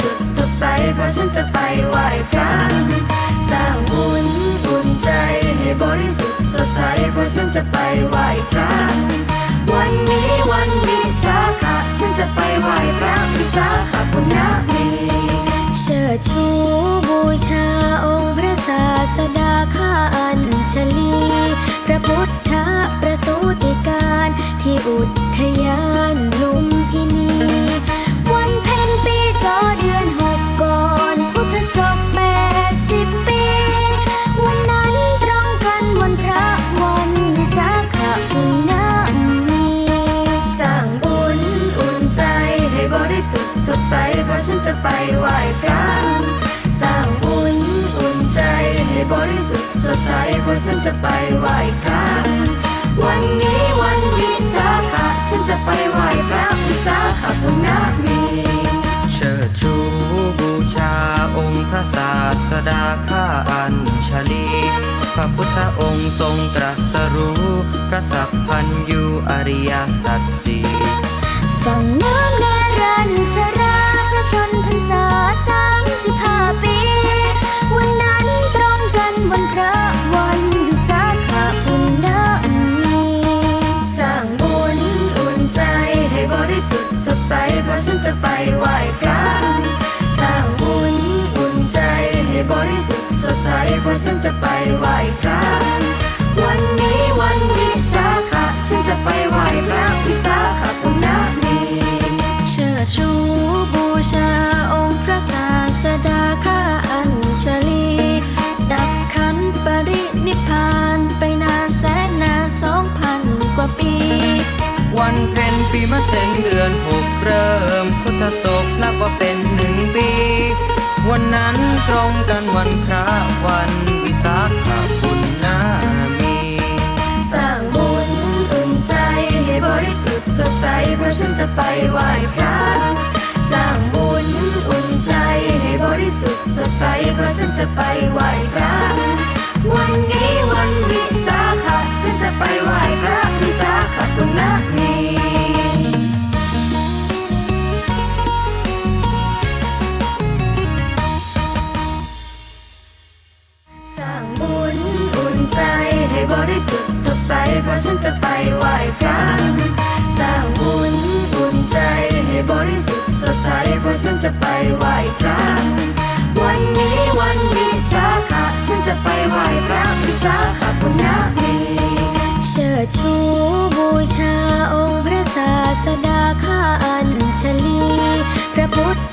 สุดสดใสเพราะฉันจะไปไหว้พระ ดใสเพราะฉันจะไปไหว้พระสร้างบุญอุ่นใจให้บริสุทธิ์สดใสเพราะฉันจะไปไหว้พระวันนี้วันวิสาขะฉันจะไปไหว้พระวิสาขบุญนามีเชิดชูบูชาองค์พระศาสดาข้าอัญชลีพระพุทธองค์ทรงตรัสรู้พระสัพพัญยูอริยสัจสี่ฝั่งน้ำ สุดสดใสเพราะฉันจะไปไหว้พระสร้างบุญอุ่นใจให้บริสุทธิ์สดใสเพราะฉันจะไปไหว้พระวันนี้วันวิสาขะฉันจะไปไหว้พระวิสาขบุญนามีเชิดชูบูชาองค์พระสา ปีมะเส็งเดือนหกเริ่มพุทธศกนับว่าเป็นหนึ่งปี วันนั้นตรงกันวันพระวันวิสาขบุญนามีสร้างบุญอุ่นใจให้บริสุทธิ์สดใสเพราะฉันจะไปไหว้พระสร้างบุญอุ่นใจให้บริสุทธิ์สดใสเพราะฉันจะไปไหว้พระวันนี้วันวิสาขะฉันจะไปไหว้ บริสุทธิ์สดใสเพราะฉันจะไปไหว้พระสร้างบุญบุญใจให้บริสุทธิ์สดใสเพราะฉันจะไปไหว้พระวันนี้วันนี้สาขาฉันจะไปไหว้พระวิสาขาบุญนาคีเชิดชูบูชาองค์พระศาสดาข้าอัญชลี พระพุทธ